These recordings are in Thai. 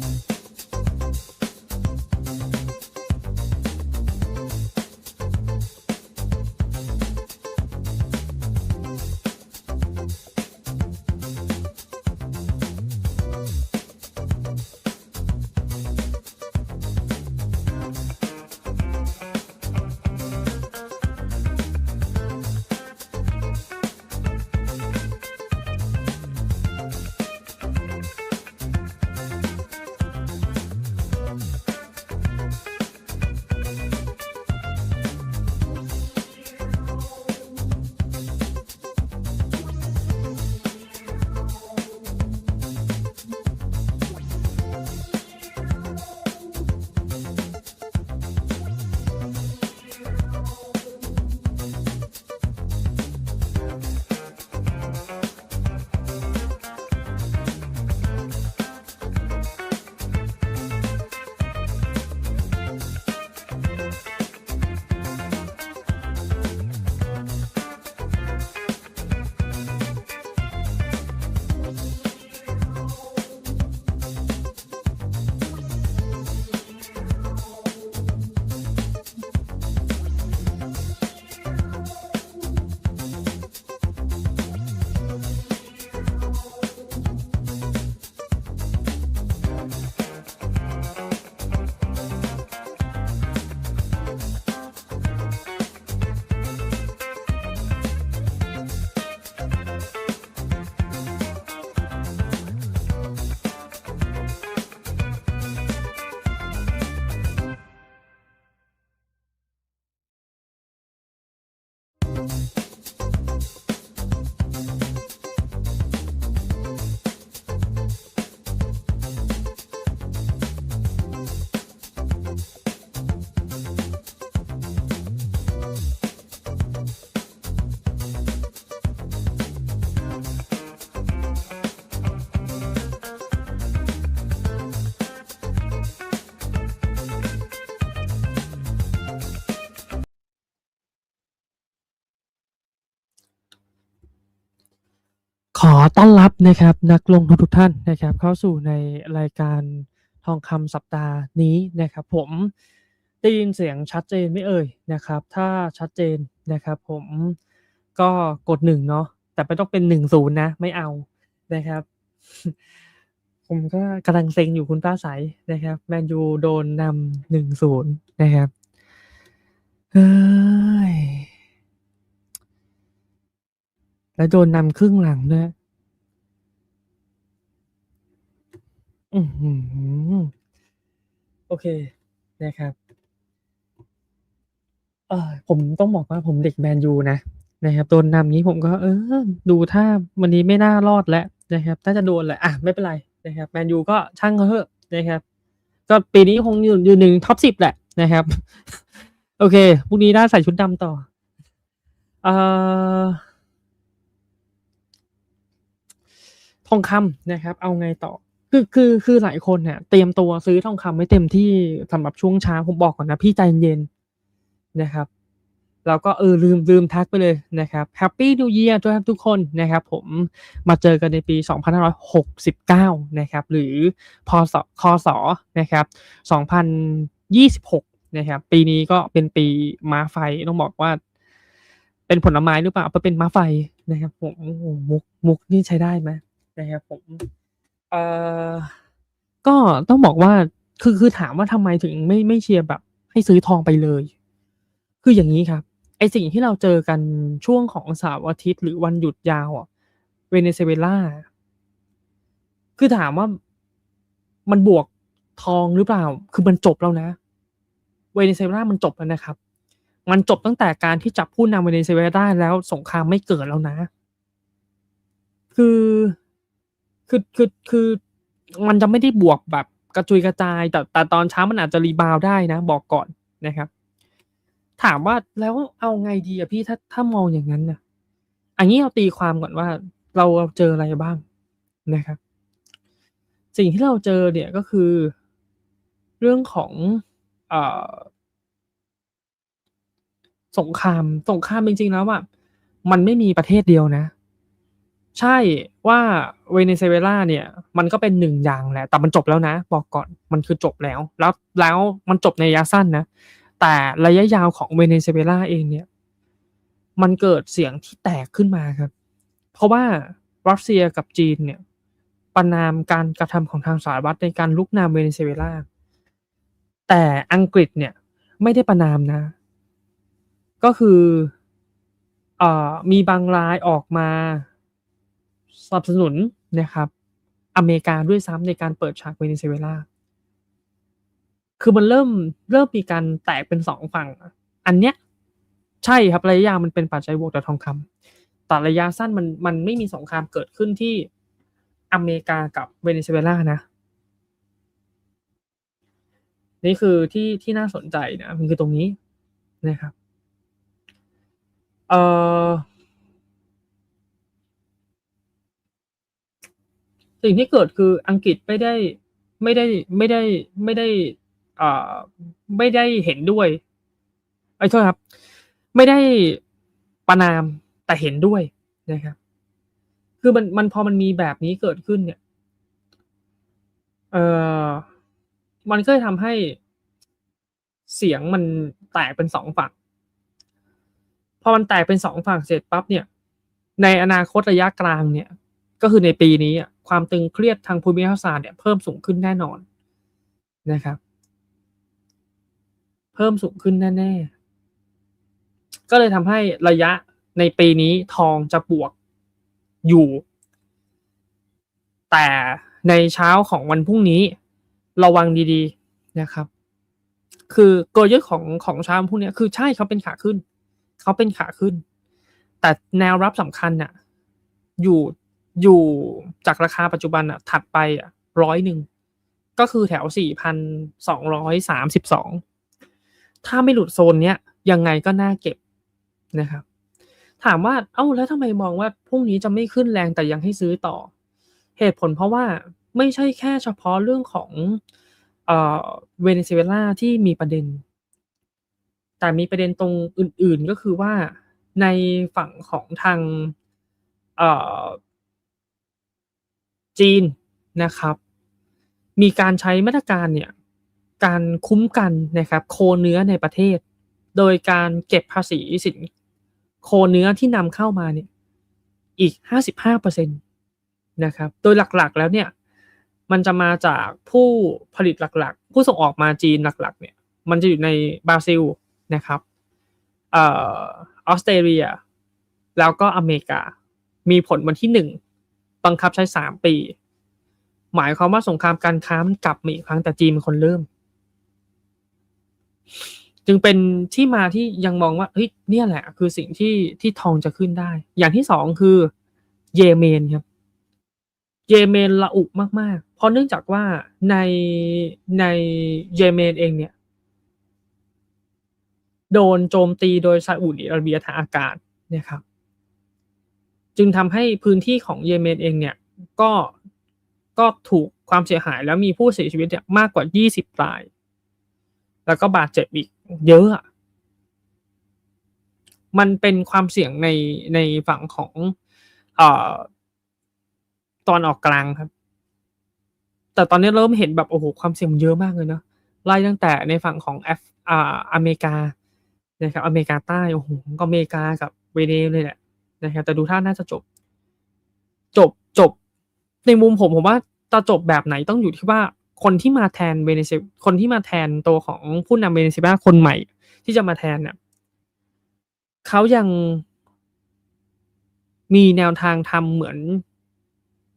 Bye. ต้อนรับนะครับนักลงทุนทุกท่านนะครับ เข้าสู่ในรายการทองคำสัปดาห์นี้นะครับ ผมได้ยินเสียงชัดเจนไม่เอ่ยนะครับ ถ้าชัดเจนนะครับ ผมก็กดหนึ่งเนาะแต่ไม่ต้องเป็นหนึ่งศูนย์นะ ไม่เอานะครับ ผมก็กำลังเซ็งอยู่คุณป้าใสนะครับแมนยูโดนนำหนึ่งศูนย์นะครับเฮ้ยแล้วโดนนำครึ่งหลังด้วย อื้อฮือ โอเค นะครับ เออผมต้องบอกว่า ผมเด็กแมนยูนะ นะครับ โดนนำงี้ผมก็ เออ ดูท่าวันนี้ไม่น่ารอดแล้วนะครับ น่าจะโดนแหละ อะ ไม่เป็นไรนะครับ แมนยูก็ช่างเขาเถอะนะครับ ก็ปีนี้คงอยู่ อยู่หนึ่งท็อปสิบแหละนะครับ โอเค พรุ่งนี้น่าใส่ชุดดำต่อ เอ่อ ทองคำนะครับ เอาไงต่อ คือคือคือหลายคนเนี่ยเตรียมตัวซื้อทองคำไว้เต็มที่สำหรับช่วงเช้าผมบอกก่อนนะพี่ใจเย็นนะครับ แล้วก็เออลืมลืมทักไปเลยนะครับแฮปปี้นิวเยียร์ด้วยครับทุกคนนะครับ ผมมาเจอกันในปี 2569 นะครับ หรือพศคศนะครับ 2026 นะครับ ปีนี้ก็เป็นปีม้าไฟต้องบอกว่า เป็นผลไม้หรือเปล่าเปเป็นม้าไฟนะครับ ผมโอ้โหมุกมุกนี่ใช้ได้ไหมนะครับผม เออก็ต้องบอกว่าคือคือถามว่าทำไมถึงไม่ไม่เชียร์แบบ ให้ซื้อทองไปเลย คืออย่างนี้ครับไอสิ่งที่เราเจอกันช่วงของเสาร์อาทิตย์หรือวันหยุดยาวอะเวเนซุเอลาคือถามว่ามันบวกทองหรือเปล่า คือมันจบแล้วนะ เวเนซุเอลามันจบแล้วนะครับ มันจบตั้งแต่การที่จับผู้นำเวเนซุเอลาแล้วสงครามไม่เกิดแล้วนะ คือ คือคือคือมันจะไม่ได้บวกแบบกระจุยกระจาย แต่แต่ตอนเช้ามันอาจจะรีบาวได้นะ บอกก่อนนะครับ ถามว่าแล้วเอาไงดีอะพี่ถ้าถ้ามองอย่างนั้นน่ะอันนี้เราตีความก่อนว่าเราเจออะไรบ้างนะครับ สิ่งที่เราเจอเนี่ยก็คือ เรื่องของอสงครามสงครามจริงๆแล้วอะมันไม่มีประเทศเดียวนะ ใช่ว่าเวเนซุเอลาเนี่ย มันก็เป็นหนึ่งอย่างแหละ แต่มันจบแล้วนะ บอกก่อนมันคือจบแล้ว แล้วแล้วมันจบในระยะสั้นนะ แต่ระยะยาวของเวเนซุเอลาเองเนี่ย มันเกิดเสียงที่แตกขึ้นมาครับ เพราะว่ารัสเซียกับจีนเนี่ยประนามการกระทำของทางสหรัฐในการลุกนามเวเนซุเอลาแต่อังกฤษเนี่ยไม่ได้ประนามนะ ก็คืออมีบางรายออกมา สนับสนุนนะครับ อเมริกาด้วยซ้ำในการเปิดฉากเวเนซุเอลาคือมันเริ่มเริ่มมีการแตกเป็นสองฝั่ง อันเนี้ยใช่ครับระยะยาวมันเป็นปัจจัยบวกต่อทองคำแต่ระยะสั้นมันมันไม่มีสงครามเกิดขึ้นที่อเมริกากับเวเนซุเอลานะ นี่คือที่ที่น่าสนใจนะมันคือตรงนี้นะครับ เอ่อ สิ่งที่เกิดคืออังกฤษไม่ได้ไม่ได้ไม่ได้ไม่ได้อ่อไม่ได้เห็นด้วยไอ้โทษครับ ไม่ได้ประนามแต่เห็นด้วยนะครับ คือมันมันพอมันมีแบบนี้เกิดขึ้นเนี่ย เออมันก็เลยทำให้เสียงมันแตกเป็นสองฝั่ง พอมันแตกเป็นสองฝั่งเสร็จปั๊บเนี่ย ในอนาคตระยะกลางเนี่ย ก็คือในปีนี้อะความตึงเครียดทางภูมิรัศาสตร์เนี่ยเพิ่มสูงขึ้นแน่นอนนะครับ เพิ่มสูงขึ้นแน่ๆก็เลยทำให้ระยะในปีนี้ทองจะบวกอยู่ แต่ในเช้าของวันพรุ่งนี้ระวังดีๆนะครับ คือกลยุทธ์ของของเช้าวันพรุ่งนี้คือใช่เขาเป็นขาขึ้น เขาเป็นขาขึ้น แต่แนวรับสำคัญน่ะ อยู่ อยู่จากราคาปัจจุบันอะถัดไปอะร้อยหนึ่งก็คือแถวสี่พันสองร้อยสามสิบสองถ้าไม่หลุดโซนเนี้ยยังไงก็น่าเก็บนะครับ ถามว่าเอ้าแล้วทำไมมองว่าพรุ่งนี้จะไม่ขึ้นแรงแต่ยังให้ซื้อต่อ เหตุผลเพราะว่าไม่ใช่แค่เฉพาะเรื่องของเอ่อเวเนซุเอลาที่มีประเด็น แต่มีประเด็นตรงอื่นๆก็คือว่าในฝั่งของทางเอ่อ จีนนะครับ มีการใช้มาตรการเนี่ยการคุ้มกันนะครับโคเนื้อในประเทศ โดยการเก็บภาษีสินโคเนื้อที่นำเข้ามาเนี่ยอีก 55%นะครับโดยหลักๆแล้วเนี่ยมันจะมาจากผู้ผลิตหลักๆ ผู้ส่งออกมาจีนหลักๆเนี่ยมันจะอยู่ในบราซิลนะครับออออสเตรเลีย แล้วก็อเมริกา มีผลวันที่หนึ่ง บังคับใช้สามปี หมายความว่าสงครามการค้ามันกลับมาอีกครั้งแต่จีนเป็นคนเริ่ม จึงเป็นที่มาที่ยังมองว่าเฮ้ยเนี่ยแหละ คือสิ่งที่ที่ทองจะขึ้นได้ อย่างที่สองคือเยเมนครับ เยเมนละอุมากๆ เพราะเนื่องจากว่าในในเยเมนเองเนี่ยโดนโจมตีโดยซาอุดิอาระเบียทางอากาศนะครับ จึงทำให้พื้นที่ของเยเมนเองเนี่ยก็ก็ถูกความเสียหายแล้วมีผู้เสียชีวิตเนี่ยมากกว่า 20ราย แล้วก็บาดเจ็บอีกเยอะ มันเป็นความเสี่ยงในในฝั่งของเอ่อตอนออกกลางครับ แต่ตอนนี้เริ่มเห็นแบบโอ้โหความเสี่ยงมันเยอะมากเลยเนอะไล่ตั้งแต่ในฝั่งของแอฟอ่าอเมริกานะครับอเมริกาใต้โอ้โหก็อเมริกากับเวเนซุเอลเลยแหละ นะครับแต่ดูท่าน่าจะจบ จบจบ ในมุมผมผมว่าจะจบแบบไหนต้องอยู่ที่ว่าคนที่มาแทนเวเนซุเอลคนที่มาแทนตัวของผู้นำเวเนซุเอลาคนใหม่ ที่จะมาแทนเนี่ยเขายังมีแนวทางทำเหมือน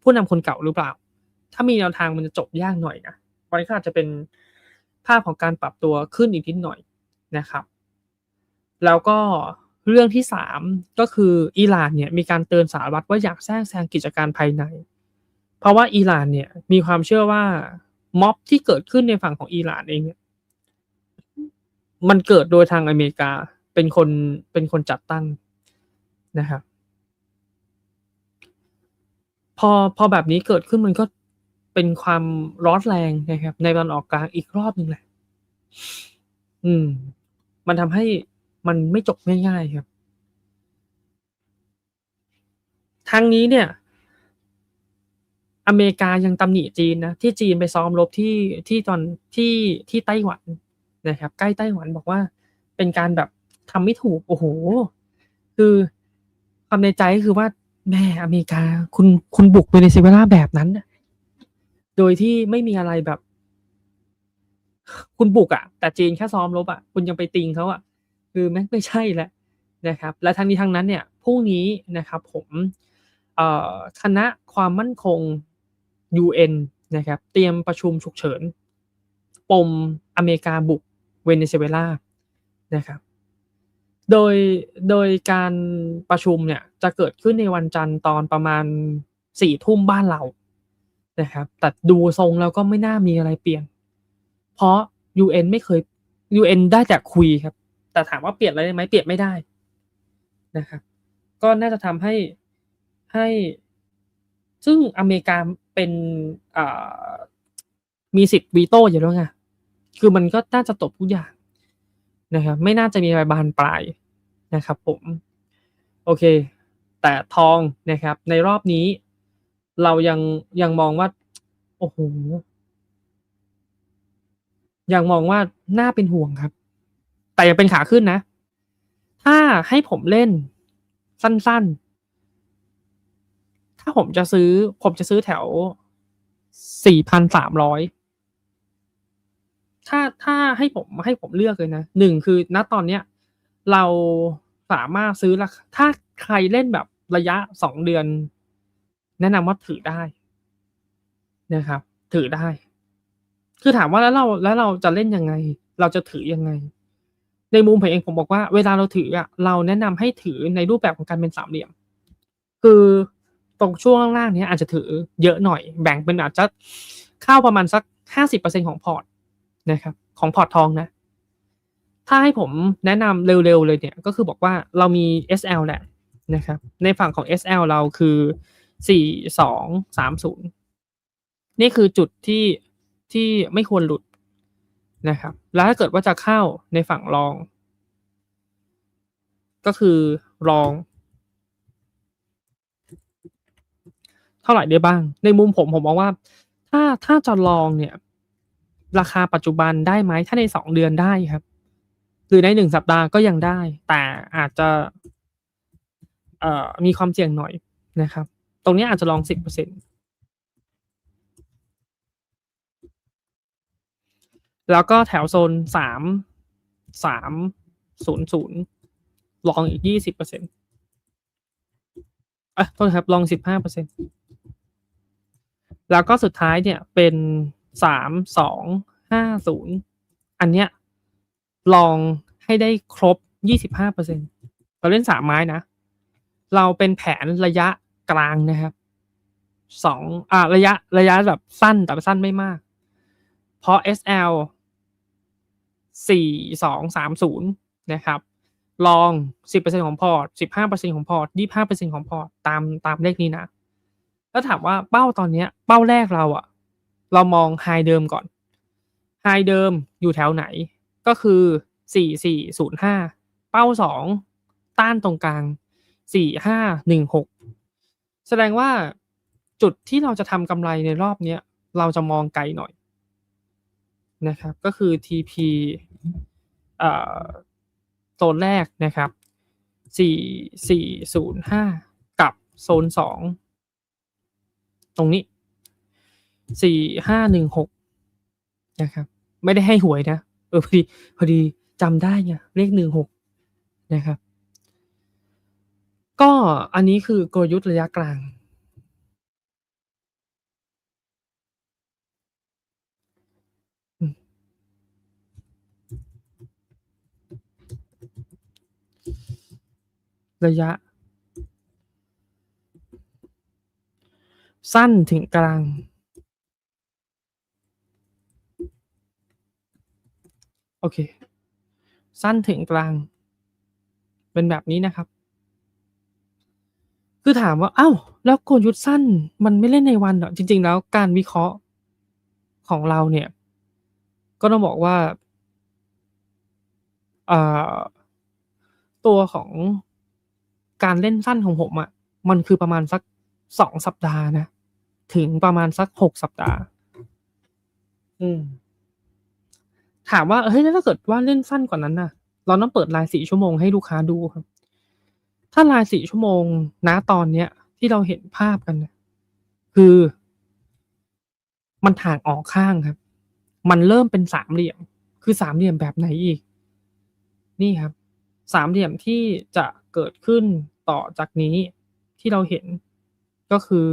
ผู้นำคนเก่าหรือเปล่า ถ้ามีแนวทางมันจะจบยากหน่อยนะวันนี้ก็อาจจะเป็นภาพของการปรับตัวขึ้นอีกนิดหน่อยนะครับ แล้วก็ เรื่องที่สามก็คืออิหร่านเนี่ยมีการเตือนสหรัฐว่าอยากแทรกแซงกิจการภายใน เพราะว่าอิหร่านเนี่ยมีความเชื่อว่าม็อบที่เกิดขึ้นในฝั่งของอิหร่านเองเนี่ยมันเกิดโดยทางอเมริกาเป็นคนเป็นคนจัดตั้งนะครับพอพอแบบนี้เกิดขึ้นมันก็เป็นความร้อนแรงนะครับ ในตอนออกกลางอีกรอบหนึ่งแหละ อืม มันทำให้ มันไม่จบง่ายๆครับทางนี้เนี่ย อเมริกายังตำหนิจีนนะที่จีนไปซ้อมรบที่ที่ตอนที่ที่ไต้หวันนะครับ ใกล้ไต้หวันบอกว่าเป็นการแบบทำไม่ถูกโอ้โห คือความในใจก็คือว่าแม่อเมริกาคุณคุณบุกเวเนซุเอลาแบบนั้น โดยที่ไม่มีอะไรแบบ คุณบุกอะ่ะ แต่จีนแค่ซ้อมรบอะ่ะ คุณยังไปติงเขาอะ่ะ คือแม่งไม่ใช่แหละนะครับ และทั้งนี้ทั้งนั้นเนี่ยพรุ่งนี้นะครับผมคณะความมั่นคง UN นะครับ เตรียมประชุมฉุกเฉิน ปมอเมริกาบุกเวเนซุเอลานะครับ โดยโดยการประชุมเนี่ยจะเกิดขึ้นในวันจันทร์ตอนประมาณสี่ทุ่มบ้านเรานะครับ แต่ดูทรงแล้วก็ไม่น่ามีอะไรเปลี่ยน เพราะ UN ไม่เคย UN ได้แต่คุยครับ แต่ถามว่าเปลี่ยนอะไรได้ไหมเปลี่ยนไม่ได้นะครับ ก็น่าจะทำให้ให้ ซึ่งอเมริกาเป็นมีสิทธิ์วีโต้อยู่แล้วไงคือมันก็น่าจะตบทุกอย่างนะครับ ไม่น่าจะมีอะไรบานปลายนะครับ ผม โอเค แต่ทองนะครับ ในรอบนี้ เรายังยังมองว่า โอ้โหยังมองว่าน่าเป็นห่วงครับ แต่ยังเป็นขาขึ้นนะ ถ้าให้ผมเล่นสั้นๆ ถ้าผมจะซื้อ ผมจะซื้อแถวสี่พันสามร้อยถ้าถ้าให้ผมให้ผมเลือกเลยนะหนึ่งคือณตอนเนี้ย เราสามารถซื้อราคาถ้าใครเล่นแบบระยะสองเดือน แนะนำว่าถือได้นะครับ ถือได้ คือถามว่าแล้วเราแล้วเราจะเล่นยังไง เราจะถือยังไง ในมุมผมเองผมบอกว่าเวลาเราถืออะเราแนะนำให้ถือในรูปแบบของการเป็นสามเหลี่ยม คือตรงช่วงล่างๆนี้อาจจะถือเยอะหน่อย แบ่งเป็นอาจจะเข้าประมาณสักห้าสิบเปอร์เซ็นของพอร์ตนะครับของพอร์ตทองนะ ถ้าให้ผมแนะนำเร็วๆเลยเนี่ย ก็คือบอกว่าเรามี SL แหละนะครับ ในฝั่งของ SL เราคือสี่สองสามศูนย์นี่คือจุดที่ที่ไม่ควรหลุด นะครับ แล้วถ้าเกิดว่าจะเข้าในฝั่งรอง ก็คือรอง เท่าไหร่ได้บ้าง ในมุมผมผมมองว่า ถ้าถ้าจะลองเนี่ย ราคาปัจจุบันได้ไหมถ้าในสองเดือนได้ครับหรือในหนึ่งสัปดาห์ก็ยังได้ แต่อาจจะเอ่อมีความเสี่ยงหน่อยนะครับ ตรงนี้อาจจะลองสิบเปอร์เซ็นต์ แล้วก็แถวโซนสามสามศูนย์ศูนย์ลองอีกยี่สิบเปอร์เซ็นต์อะโทษครับลองสิบห้าเปอร์เซ็นต์แล้วก็สุดท้ายเนี่ยเป็นสามสองห้าศูนย์อันเนี้ยลองให้ได้ครบยี่สิบห้าเปอร์เซ็นต์เราเล่นสามไม้นะ เราเป็นแผนระยะกลางนะครับสองอ่าระยะระยะแบบสั้นแต่สั้นไม่มาก เพราะ SL สี่สองสามศูนย์นะครับ ลองสิบเปอร์เซ็นของพอร์ตสิบห้าเปอร์เซ็นของพอร์ตยี่ห้าเปอร์เซ็นของพอร์ต ตามตามเลขนี้นะ แล้วถามว่าเป้าตอนนี้เป้าแรกเราอะเรามองไฮเดิมก่อนไฮเดิมอยู่แถวไหนก็คือสี่สี่ศูนย์ห้าเป้าสองต้านตรงกลางสี่ห้าหนึ่งหกแสดงว่าจุดที่เราจะทำกำไรในรอบนี้เราจะมองไกลหน่อย นะครับก็คือ TP โซนแรกนะครับสี่สี่ศูนย์ห้ากับโซนสองตรงนี้สี่ห้าหนึ่งหกนะครับ ไม่ได้ให้หวยนะ เออพอดีพอดีจำได้ไงเลขหนึ่งหกนะครับ ก็อันนี้คือกลยุทธ์ระยะกลาง ระยะ สั้นถึงกลาง โอเค สั้นถึงกลาง เป็นแบบนี้นะครับ คือถามว่าอ้าวแล้วกลยุทธ์สั้นมันไม่เล่นในวันเหรอ จริง ๆ แล้วการวิเคราะห์ของเราเนี่ย ก็ต้องบอกว่าตัวของ การเล่นสั้นของผมอะมันคือประมาณสักสองสัปดาห์นะถึงประมาณสัก6สัปดาห์ อืม ถามว่าเฮ้ยแล้วถ้าเกิดว่าเล่นสั้นกว่านั้นน่ะ เราต้องเปิดไลน์4ชั่วโมงให้ลูกค้าดูครับ ถ้าไลน์4ชั่วโมงณตอนเนี้ย ที่เราเห็นภาพกันเนี่ยคือ มันถ่างออกข้างครับ มันเริ่มเป็นสามเหลี่ยม คือสามเหลี่ยมแบบไหนอีก นี่ครับ สามเหลี่ยมที่จะเกิดขึ้น ต่อจากนี้ที่เราเห็นก็คือ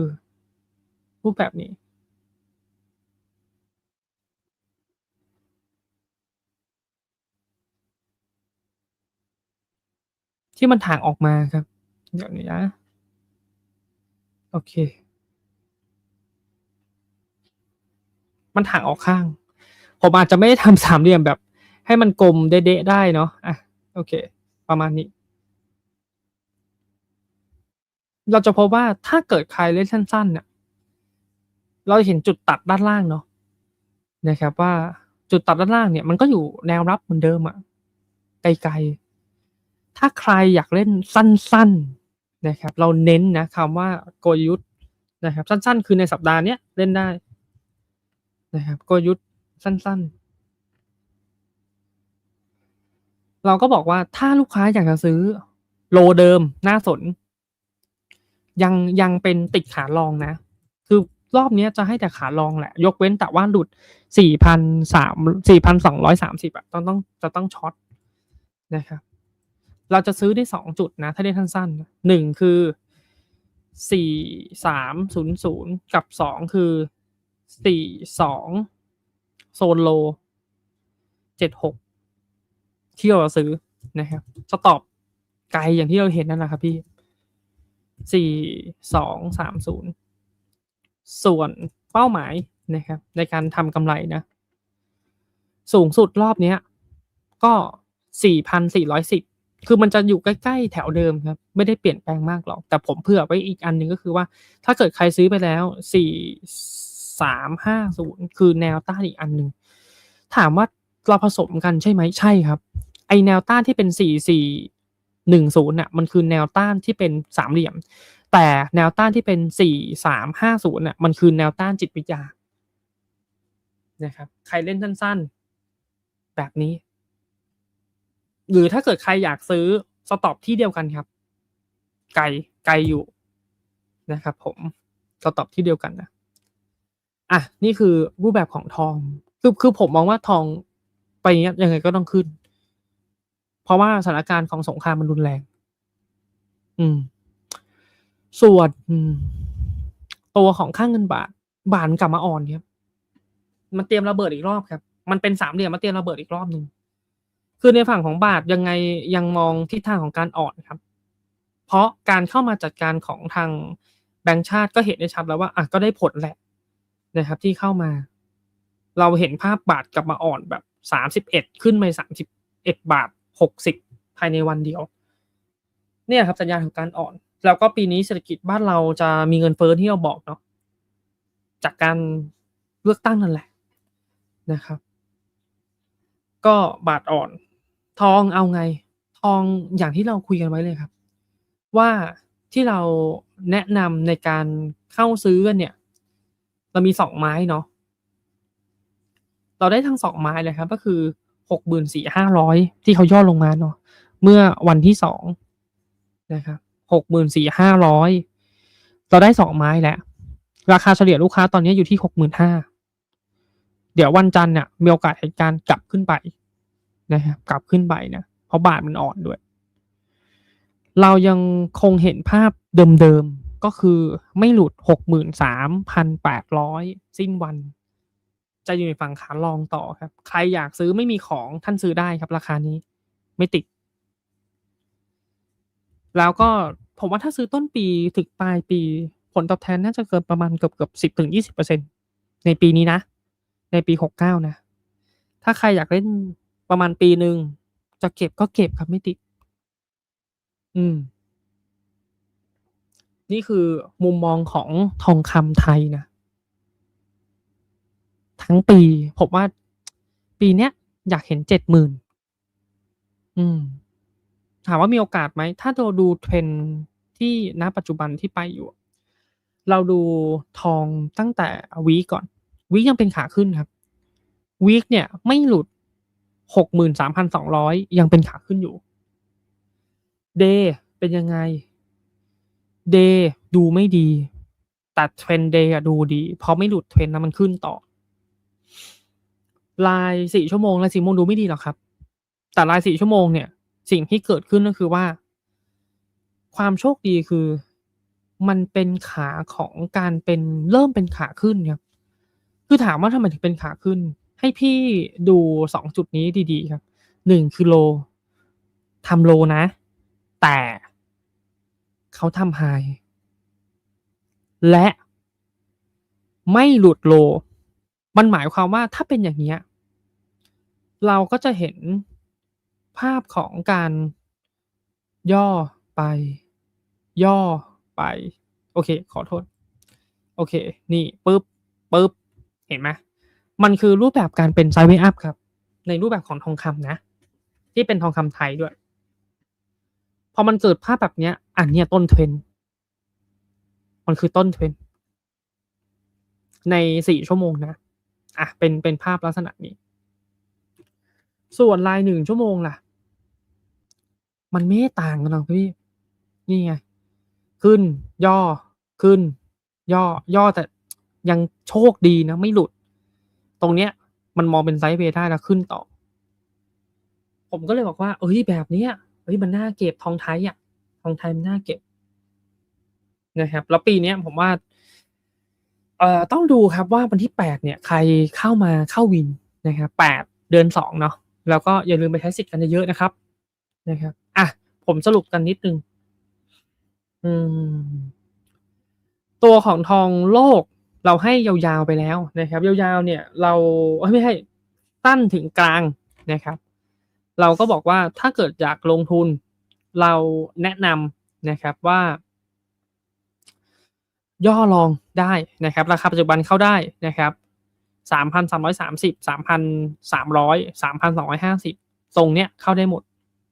รูปแบบนี้ ที่มันถ่างออกมาครับเดี๋ยวนี้นะโอเค มันถ่างออกข้าง ผมอาจจะไม่ได้ทำสามเหลี่ยมแบบ ให้มันกลมเด๊ะได้เนาะอะโอเค ประมาณนี้ เราจะพบว่าถ้าเกิดใครเล่นสั้นๆเนี่ยเราจะเห็นจุดตัดด้านล่างเนาะนะครับว่าจุดตัดด้านล่างเนี่ยมันก็อยู่แนวรับเหมือนเดิมอะไกลๆ ถ้าใครอยากเล่นสั้นๆนะครับ เราเน้นนะคำว่ากลยุทธ์นะครับ สั้นๆ คือในสัปดาห์เนี้ยเล่นได้นะครับกลยุทธ์สั้นๆ เราก็บอกว่าถ้าลูกค้าอยากจะซื้อโลเดิมน่าสน ยังยังเป็นติดขาลองนะ คือรอบนี้จะให้แต่ขาลองแหละ ยกเว้นแต่ว่าหลุด 4,300 4,230อะต้องต้องจะต้องช็อตนะครับเราจะซื้อได้ 2 จุดนะ ถ้าเล่นสั้นๆ1คือ 4300 กับ 2 คือ 42 โซนโล 76 ที่เราซื้อนะครับสต็อปไกลอย่างที่เราเห็นนั่นแหละครับพี่ 4230ส่วนเป้าหมายนะครับ ในการทำกำไรนะ สูงสุดรอบเนี้ยก็4,410คือมันจะอยู่ใกล้ๆแถวเดิมครับ ไม่ได้เปลี่ยนแปลงมากหรอก แต่ผมเผื่อไว้อีกอันหนึ่งก็คือว่า ถ้าเกิดใครซื้อไปแล้ว4350คือแนวต้านอีกอันหนึ่งถามว่าเราผสมกันใช่ไหมใช่ครับ ไอแนวต้านที่เป็นสี่สี่ 4410น่ะมันคือแนวต้านที่เป็นสามเหลี่ยม แต่แนวต้านที่เป็น4350น่ะมันคือแนวต้านจิตวิทยานะครับใครเล่นสั้นๆ แบบนี้ หรือถ้าเกิดใครอยากซื้อสต็อปที่เดียวกันครับ ไกลไกลอยู่นะครับ ผมสต็อปที่เดียวกันนะอะนี่คือรูปแบบของทองคือคือผมมองว่าทองไปเนี้ยยังไงก็ต้องขึ้น ราะว่าสถานการณ์ของสงครามมันรุนแรง อืม ส่วนตัวของค่างเงินบาท บาทมันกลับมาอ่อนครับ มันเตรียมระเบิดอีกรอบครับ มันเป็นสามเหลี่ยมมันเตรียมระเบิดอีกรอบหนึ่งคือในฝั่งของบาทยังไงยังมองทิศทางของการอ่อนครับ เพราะการเข้ามาจัดการของทางแบงก์ชาติก็เห็นได้ชัดแล้วว่าอะก็ได้ผลแหละนะครับ ที่เข้ามา เราเห็นภาพบาทกลับมาอ่อนแบบ31ขึ้นไป31บาท 60 ภายในวันเดียว เนี่ยครับสัญญาณของการอ่อน แล้วก็ปีนี้เศรษฐกิจบ้านเราจะมีเงินเฟ้อที่เราบอกเนาะจากการเลือกตั้งนั่นแหละนะครับ ก็บาทอ่อน ทองเอาไง ทองอย่างที่เราคุยกันไว้เลยครับ ว่าที่เราแนะนำในการเข้าซื้อกันเนี่ย เรามี2ไม้เนาะเราได้ทั้ง2ไม้เลยครับ ก็คือ 64,500ที่เขาย่อลงมาเนาะเมื่อวันที่2นะครับ64,500เราได้2ไม้แล้ว ราคาเฉลี่ยลูกค้าตอนนี้อยู่ที่65,000เดี๋ยววันจันทร์เนี่ยมีโอกาสในการกลับขึ้นไปนะครับกลับขึ้นไปนะเพราะบาทมันอ่อนด้วย เรายังคงเห็นภาพเดิมๆก็คือไม่หลุด 63,800 สิ้นวัน จะอยู่ในฝั่งขาลองต่อครับ ใครอยากซื้อไม่มีของท่านซื้อได้ครับ ราคานี้ไม่ติด แล้วก็ผมว่าถ้าซื้อต้นปีถึงปลายปี ผลตอบแทนน่าจะเกินประมาณเกือบเกือบสิบถึงยี่สิบเปอร์เซ็นในปีนี้นะ ในปี69นะ ถ้าใครอยากเล่นประมาณปีหนึ่งจะเก็บก็เก็บครับไม่ติด อืม นี่คือมุมมองของทองคำไทยนะ ทั้งปี ผมว่าปีเนี้ยอยากเห็น70,000อืม ถามว่ามีโอกาสไหม ถ้าเราดู trend ที่ณปัจจุบันที่ไปอยู่ เราดูทองตั้งแต่วีก่อน วียังเป็นขาขึ้นครับ วีคเนี่ยไม่หลุด63,200ยังเป็นขาขึ้นอยู่ เดย์เป็นยังไง เดย์ดูไม่ดี แต่เทรนเดย์ดูดีเพราะไม่หลุดเทรนนะมันขึ้นต่อ ลายสี่ชั่วโมงลายสี่โมงดูไม่ดีหรอกครับ แต่ลายสี่ชั่วโมงเนี่ย สิ่งที่เกิดขึ้นก็คือว่า ความโชคดีคือมันเป็นขาของการเป็นเริ่มเป็นขาขึ้นครับคือถามว่าทำไมถึงเป็นขาขึ้น ให้พี่ดูสองจุดนี้ดีๆครับหนึ่งคือโลทำโลนะ แต่เขาทำไฮและไม่หลุดโล มันหมายความว่าถ้าเป็นอย่างเนี้ย เราก็จะเห็นภาพของการย่อไป ย่อไป โอเค ขอโทษ โอเค นี่ปึ๊บปึ๊บเห็นไหมมันคือรูปแบบการเป็นไซด์เวอัพครับ ในรูปแบบของทองคำนะ ที่เป็นทองคำไทยด้วย พอมันเกิดภาพแบบเนี้ยอันเนี้ยต้นเทรนมันคือต้นเทรนในสี่ชั่วโมงนะ อะ เป็นเป็นภาพลักษณะนี้ ส่วนลายหนึ่งชั่วโมงล่ะ มันไม่ต่างกันหรอกพี่ นี่ไง ขึ้น ย่อ ขึ้น ย่อ ย่อแต่ยังโชคดีนะ ไม่หลุด ตรงเนี้ย มันมองเป็นไซด์เวย์ได้แล้วขึ้นต่อ ผมก็เลยบอกว่า เอ้ยแบบเนี้ยเฮ้ยมันน่าเก็บทองไทยอะทองไทยมันน่าเก็บนะครับ แล้วปีเนี้ยผมว่าเอ่อต้องดูครับว่าวันที่แปดเนี่ย ใครเข้ามาเข้าวินนะครับแปดเดือนสองเนาะ แล้วก็อย่าลืมไปใช้สิทธิ์กันเยอะๆนะครับนะครับอะผมสรุปกันนิดนึงอืมตัวของทองโลกเราให้ยาวๆไปแล้วนะครับ ยาวๆ เนี่ยเราไม่ให้สั้นถึงกลางนะครับ เราก็บอกว่าถ้าเกิดอยากลงทุน เราแนะนำนะครับว่า ย่อลองได้นะครับ ราคาปัจจุบันเข้าได้นะครับ สามพันสามร้อยสามสิบสามพันสามร้อยสามพันสองร้อยห้าสิบทรงเนี้ยเข้าได้หมด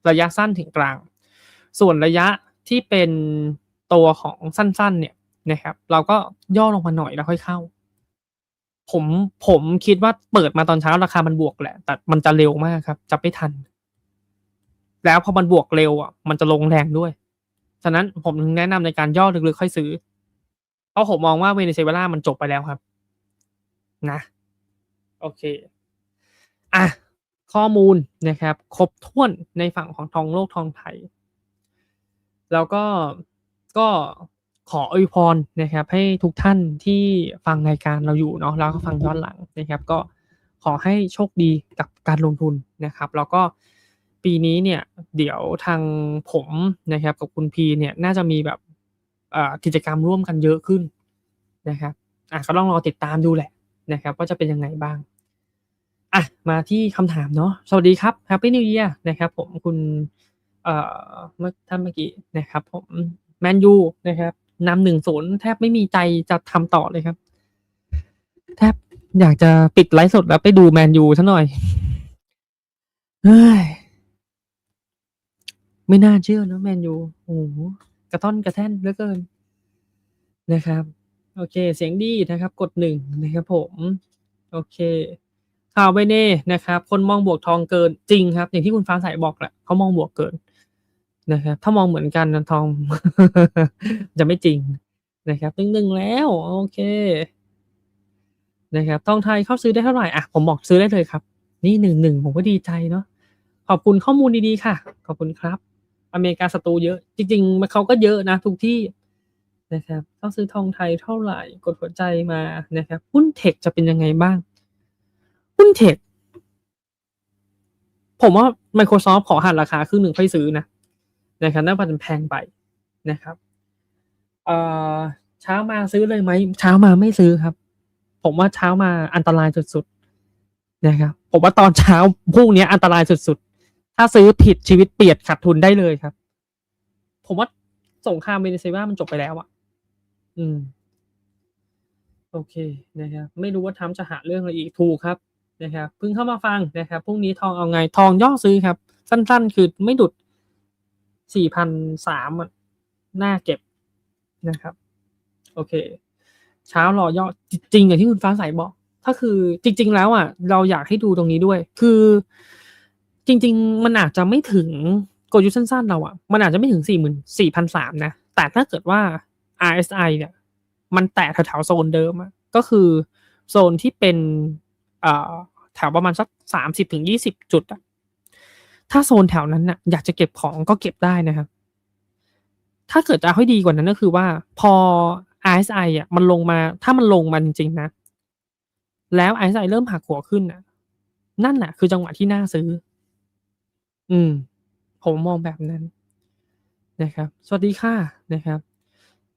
ระยะสั้นถึงกลาง ส่วนระยะที่เป็นตัวของสั้นๆเนี่ยนะครับ เราก็ย่อลงมาหน่อยแล้วค่อยเข้า ผมผมคิดว่าเปิดมาตอนเช้าราคามันบวกแหละ แต่มันจะเร็วมากครับ จะไม่ทัน แล้วพอมันบวกเร็วอะ มันจะลงแรงด้วย ฉะนั้นผมถึงแนะนำในการย่อลึกๆค่อยซื้อ เพราะผมมองว่าเวเนซุเอลามันจบไปแล้วครับ นะ โอเคอะข้อมูลนะครับ ครบถ้วนในฝั่งของทองโลกทองไทย แล้วก็ก็ขออวยพรนะครับ ให้ทุกท่านที่ฟังรายการเราอยู่เนาะแล้วก็ฟังย้อนหลังนะครับ ก็ขอให้โชคดีกับการลงทุนนะครับ แล้วก็ปีนี้เนี่ยเดี๋ยวทางผมนะครับกับคุณพีเนี่ยน่าจะมีแบบอ่ากิจกรรมร่วมกันเยอะขึ้นนะครับอะก็ต้องรอติดตามดูแหละ นะครับว่าจะเป็นยังไงบ้างอะมาที่คำถามเนาะสวัสดีครับ Happy New Year นะครับผมคุณเอ่อเมื่อท่านเมื่อกี้นะครับผมแมนยูนะครับนำหนึ่งศูนย์แทบไม่มีใจจะทำต่อเลยครับ แทบอยากจะปิดไลฟ์สดแล้วไปดูแมนยูซะหน่อยเฮ้ยไม่น่าเชื่อนะแมนยูโอ้โหกระท่อนกระแท่นเหลือเกินนะครับ โอเค เสียงดีนะครับ กดหนึ่งนะครับผม โอเค ข่าวไปเน่นะครับ คนมองบวกทองเกินจริงครับ อย่างที่คุณฟ้าใสบอกแหละเขามองบวกเกินนะครับ ถ้ามองเหมือนกันนะทอง จะไม่จริงนะครับหนึ่งหนึ่งแล้ว โอเคนะครับทองไทยเข้าซื้อได้เท่าไหร่อะผมบอกซื้อได้เลยครับ นี่หนึ่งหนึ่งผมก็ดีใจเนาะขอบคุณข้อมูลดีๆค่ะ ขอบคุณครับ อเมริกาศัตรูเยอะ จริง ๆ มันเขาก็เยอะนะทุกที่ นะครับเข้าซื้อทองไทยเท่าไหร่กดหัวใจมานะครับหุ้นเทคจะเป็นยังไงบ้าง หุ้นเทค ผมว่า Microsoft ขอหันราคาครึ่งหนึ่งค่อยซื้อนะนะครับน่าจะแพงไปนะครับเอ่อเช้ามาซื้อเลยไหมเช้ามาไม่ซื้อครับ ผมว่าเช้ามาอันตรายสุดๆนะครับผมว่าตอนเช้าพรุ่งนี้อันตรายสุดๆ ถ้าซื้อผิดชีวิตเปลี่ยนขาดทุนได้เลยครับ ผมว่าสงครามเวเนซุเอลามันจบไปแล้วอะ อืม โอเคนะครับ ไม่รู้ว่าทรัมป์จะหาเรื่องอะไรอีกถูกครับนะครับเพิ่งเข้ามาฟังนะครับพรุ่งนี้ทองเอาไงทองย่อซื้อครับ สั้นๆ คือไม่ดุดสี่พันสามน่าเก็บนะครับ โอเค เช้ารอย่อจริงอย่างที่คุณฟ้าใสบอก ถ้าคือจริง ๆ แล้วอะ เราอยากให้ดูตรงนี้ด้วย คือ จริง ๆ มันอาจจะไม่ถึงกลยุทธ์สั้นๆเราอะ มันอาจจะไม่ถึง44,300นะ แต่ถ้าเกิดว่า RSI เนี่ย มันแตะแถวๆโซนเดิมอะก็คือโซนที่เป็นแถวประมาณสัก30-20จุดอะถ้าโซนแถวนั้นน่ะอยากจะเก็บของก็เก็บได้นะครับ ถ้าเกิดจะให้ดีกว่านั้นก็คือว่าพอ RSI อะมันลงมาถ้ามันลงมาจริงๆนะ แล้ว RSI เริ่มหักหัวขึ้นน่ะ นั่นน่ะคือจังหวะที่น่าซื้อ อืม ผมมองแบบนั้นนะครับ สวัสดีค่ะนะครับ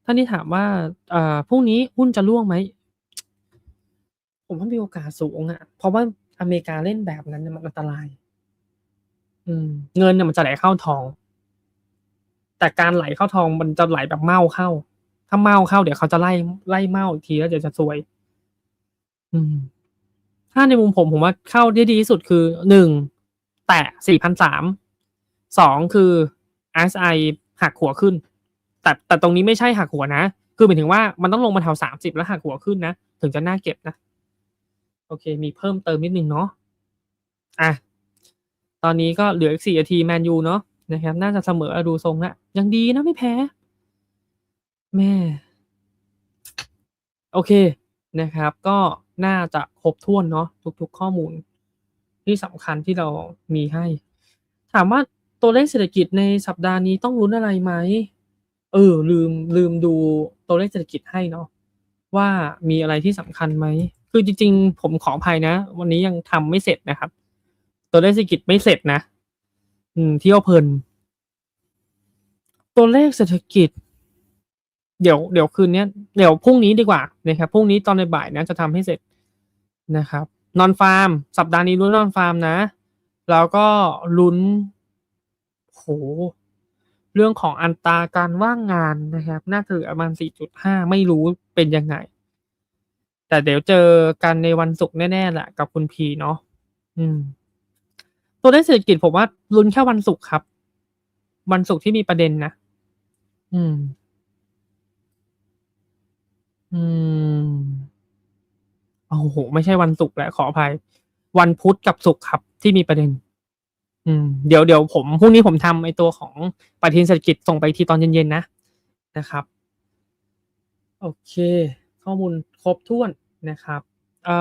ท่านที่ถามว่าอพรุ่งนี้หุ้นจะร่วงไหม ผมว่ามีโอกาสสูงอะเพราะว่าอเมริกาเล่นแบบนั้นมันอันตราย อืม เงินน่ะมันจะไหลเข้าทอง แต่การไหลเข้าทองมันจะไหลแบบเมาเข้า ถ้าเมาเข้าเดี๋ยวเขาจะไล่ไล่เมาอีกทีแล้วเดี๋ยวจะซวย อืม ถ้าในมุมผมผมว่าเข้าได้ดีที่สุดคือ1แตะ4,300 2คือ RSI หักหัวขึ้น แต่แต่ตรงนี้ไม่ใช่หักหัวนะ คือหมายถึงว่ามันต้องลงมาแถว30แล้วหักหัวขึ้นนะ ถึงจะน่าเก็บนะ โอเค มีเพิ่มเติมนิดนึงเนาะอะตอนนี้ก็เหลืออีก4นาทีแมนยูเนาะนะครับ น่าจะเสมอดูทรงแล้วยังดีนะไม่แพ้ แม่ โอเคนะครับ ก็น่าจะครบถ้วนเนาะทุก ๆ ข้อมูล ที่สำคัญที่เรามีให้ ถามว่าตัวเลขเศรษฐกิจในสัปดาห์นี้ต้องลุ้นอะไรไหม? เออ ลืมลืมดูตัวเลขเศรษฐกิจให้เนาะว่ามีอะไรที่สำคัญไหม?คือจริง ๆ ผมขออภัยนะ วันนี้ยังทำไม่เสร็จนะครับ ตัวเลขเศรษฐกิจไม่เสร็จนะ อืมเที่ยวเพลิน ตัวเลขเศรษฐกิจ เดี๋ยวเดี๋ยวคืนนี้เดี๋ยวพรุ่งนี้ดีกว่านะครับพรุ่งนี้ตอนบ่ายนะจะทำให้เสร็จนะครับ Non-farm สัปดาห์นี้ลุ้น Non-farm นะ แล้วก็ลุ้นโอ้โฮ เรื่องของอัตราการว่างงานนะครับ น่าจะเหลือประมาณ 4.5 ไม่รู้เป็นยังไง แต่เดี๋ยวเจอกันในวันศุกร์แน่ๆแหละกับคุณพีเนาะอืม ตัวเลขเศรษฐกิจผมว่าลุ้นแค่วันศุกร์ครับ วันศุกร์ที่มีประเด็นนะอืม อืมโอ้โฮไม่ใช่วันศุกร์แหละขออภัย วันพุธกับศุกร์ครับที่มีประเด็น อืมเดี๋ยวเดี๋ยวผมพรุ่งนี้ผมทำไอตัวของปฏิทินเศรษฐกิจส่งไปทีตอนเย็นๆนะนะครับ โอเค ข้อมูลครบถ้วนนะครับเอ่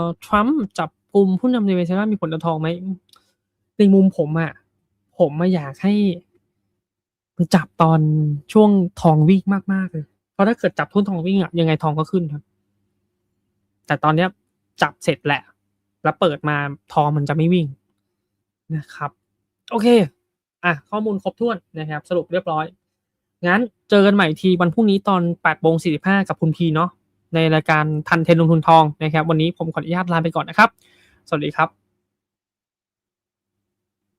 อทรัมป์จับกุมผู้นำในเวเนซุเอลามีผลต่อทองไหม?ในมุมผมอะผมอะอยากให้มันจับตอนช่วงทองวิ่งมากๆเลยเพราะถ้าเกิดจับช่วงทองวิ่งอะยังไงทองก็ขึ้นครับ แต่ตอนเนี้ยจับเสร็จแหละ แล้วเปิดมาทองมันจะไม่วิ่ง นะครับ โอเค อะ ข้อมูลครบถ้วนนะครับ สรุปเรียบร้อย งั้นเจอกันใหม่อีกทีวันพรุ่งนี้ตอน8:45 กับคุณพีเนาะในรายการทันเทนลงทุนทองนะครับ วันนี้ผมขออนุญาตลาไปก่อนนะครับ สวัสดีครับ